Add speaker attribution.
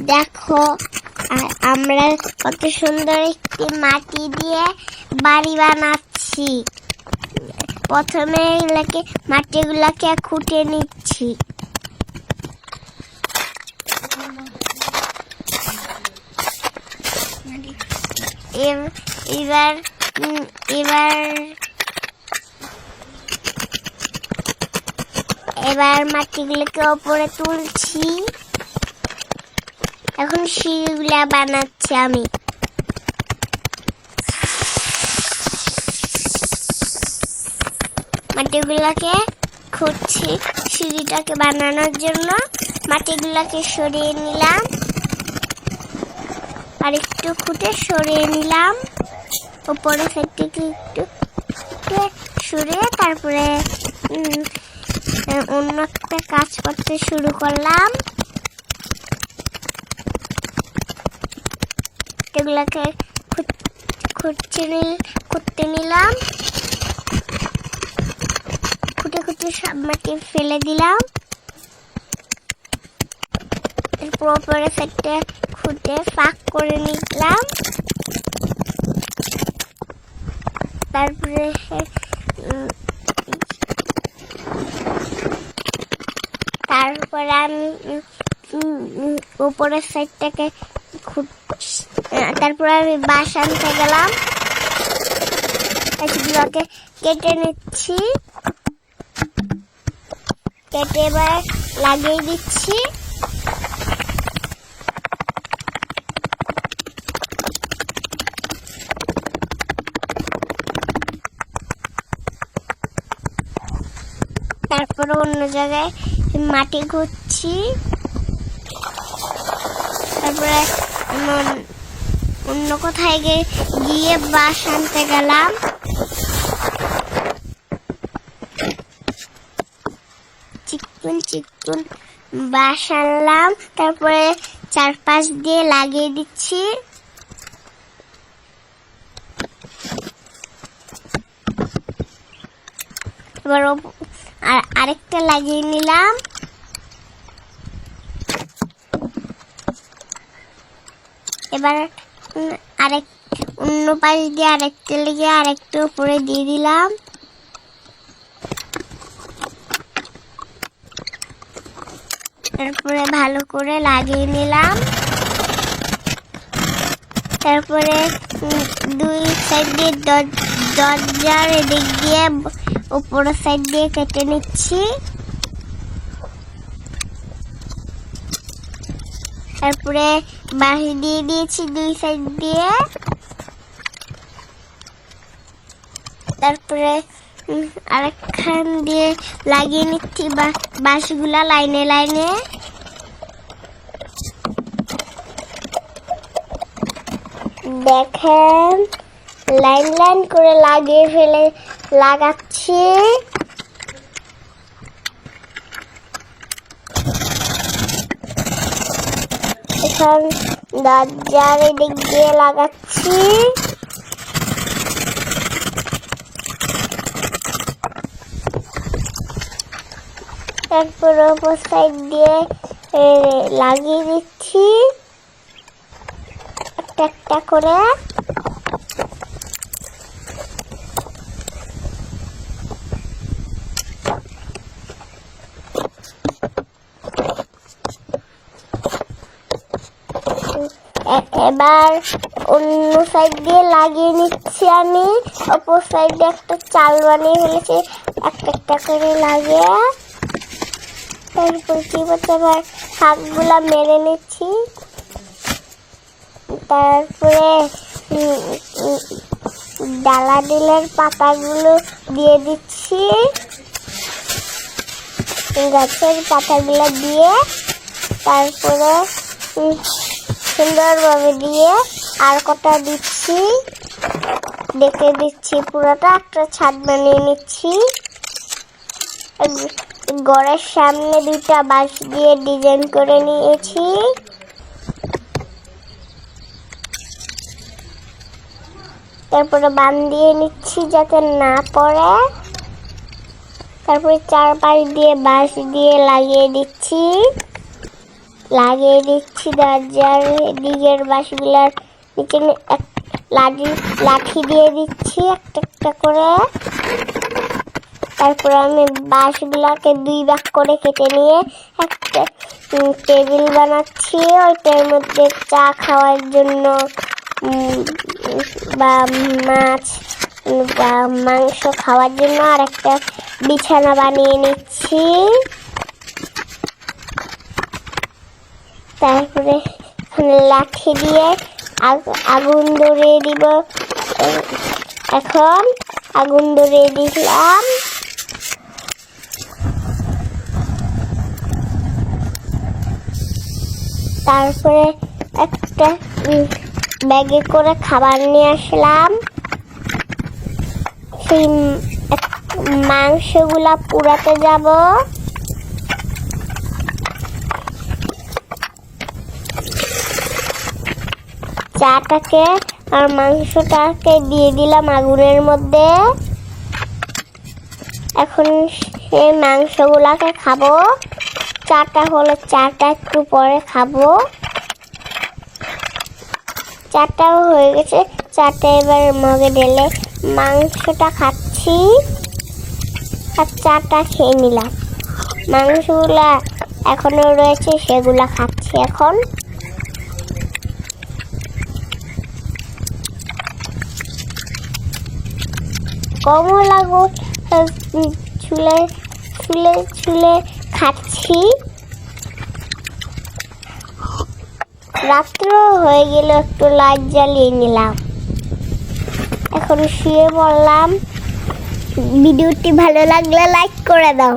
Speaker 1: দেখো, আ- আমরা কত সুন্দর একটি মাটি দিয়ে বাড়ি বানাচ্ছি। প্রথমে এগুলাকে, মাটিগুলাকে খুঁটে নিচ্ছি। এব- এবার এবার এবার মাটিগুলোকে ওপরে তুলছি। এখন সিঁড়িগুলা বানাচ্ছি আমি। মাটিগুলাকে খুঁজছি সিঁড়িটাকে বানানোর জন্য। মাটিগুলাকে সরিয়ে নিলাম। আর একটু খুঁটে সরিয়ে নিলাম। উপরে সাইড থেকে একটু সরিয়ে তারপরে অন্য একটা কাজ করতে শুরু করলাম। এগুলাকে খুঁটছে নি- নিলাম। খুঁটে খুঁটে সব মাটি ফেলে দিলাম। এরপর সাইডটা খুঁটে ফাঁক করে নিলাম। তারপরে তারপরে আমি উপরের সাইডটাকে আহ, তারপরে আমি বাঁশ আনতে গেলাম। এগুলোকে কেটে নিচ্ছি। কেটে এবার লাগিয়ে দিচ্ছি। তারপরে অন্য জায়গায় মাটি ঘুরছি। তারপরে অন্য- কোথায় গিয়ে বাস আনতে গেলাম। চিকন চিকন বাস আনলাম। তারপরে চারপাশ দিয়ে লাগিয়ে দিচ্ছি। এবার আর আরেকটা লাগিয়ে নিলাম। এবার আরেক অন্য পাশ দিয়ে আরেকটা লেগে আরেকটা উপরে দিয়ে দিলাম। তারপরে ভালো করে লাগিয়ে নিলাম। তারপরে দুই সাইড দিয়ে দর- দরজার এদিক দিয়ে উপরের সাইড দিয়ে কেটে নিচ্ছি। তারপরে বাঁশ দিয়ে দিয়েছি দুই সাইড দিয়ে। তারপরে আরেকখান দিয়ে লাগিয়ে নিচ্ছি বাঁশগুলা লাইনে লাইনে। দেখেন, লাইন লাইন করে লাগিয়ে ফেলে, লাগাচ্ছি। এখন দরজার এদিক দিয়ে লাগাচ্ছি। তারপর ওপর সাইড দিয়ে লাগিয়ে দিচ্ছি। একটা একটা করে। এবার অন্য সাইড দিয়ে লাগিয়ে নিচ্ছি আমি। অপর সাইডে একটা চাল বানিয়ে ফেলেছি। একটা একটা করে লাগিয়ে তারপর কি করতে আবার শাকগুলা মেরে নিচ্ছি। তারপরে ডালা ডিলের পাতাগুলো দিয়ে দিচ্ছি। গাছের পাতাগুলো দিয়ে তারপরে সুন্দরভাবে দিয়ে আর কটা দিচ্ছি। ডেকে দিচ্ছি পুরোটা, একটা ছাদ বানিয়ে নিচ্ছি। গড়ের সামনে দুইটা বাঁশ দিয়ে ডিজাইন করে নিয়েছি। তারপরে বান দিয়ে নিচ্ছি যাতে না পড়ে। তারপরে চারপাশ দিয়ে বাঁশ দিয়ে লাগিয়ে দিচ্ছি। লাগিয়ে দিচ্ছি দরজার দিকের বাঁশগুলার নিচে এক লাঠি লাঠি দিয়ে দিচ্ছি একটা একটা করে। তারপর আমি বাঁশগুলাকে দুই ভাগ করে কেটে নিয়ে একটা টেবিল বানাচ্ছি। ওইটার মধ্যে চা খাওয়ার জন্য বা মাছ, বা মাংস খাওয়ার জন্য আর একটা বিছানা বানিয়ে নিচ্ছি। তারপরে লাঠি দিয়ে আগুন ধরিয়ে দিব। এখন আগুন ধরিয়ে দিলাম। তারপরে একটা ব্যাগে করে খাবার নিয়ে আসলাম। সেই মাংসগুলা পুরাতে যাব। চাটাকে আর মাংসটাকে দিয়ে দিলাম আগুনের মধ্যে। এখন সেই মাংসগুলাকে খাব। চাটা হলো চাটা, একটু পরে খাব। চাটাও হয়ে গেছে। চাটা এবার মগে ঢেলে মাংসটা খাচ্ছি। আর চাটা খেয়ে নিলাম। মাংসগুলা এখনও রয়েছে, সেগুলা খাচ্ছি এখন। কমলা গো ছুলে ছুলে ছুলে খাচ্ছি। রাত্র হয়ে গেল, একটু লাইট জ্বালিয়ে নিলাম। এখন শুয়ে পড়লাম। ভিডিওটি ভালো লাগলে লাইক করে দাও।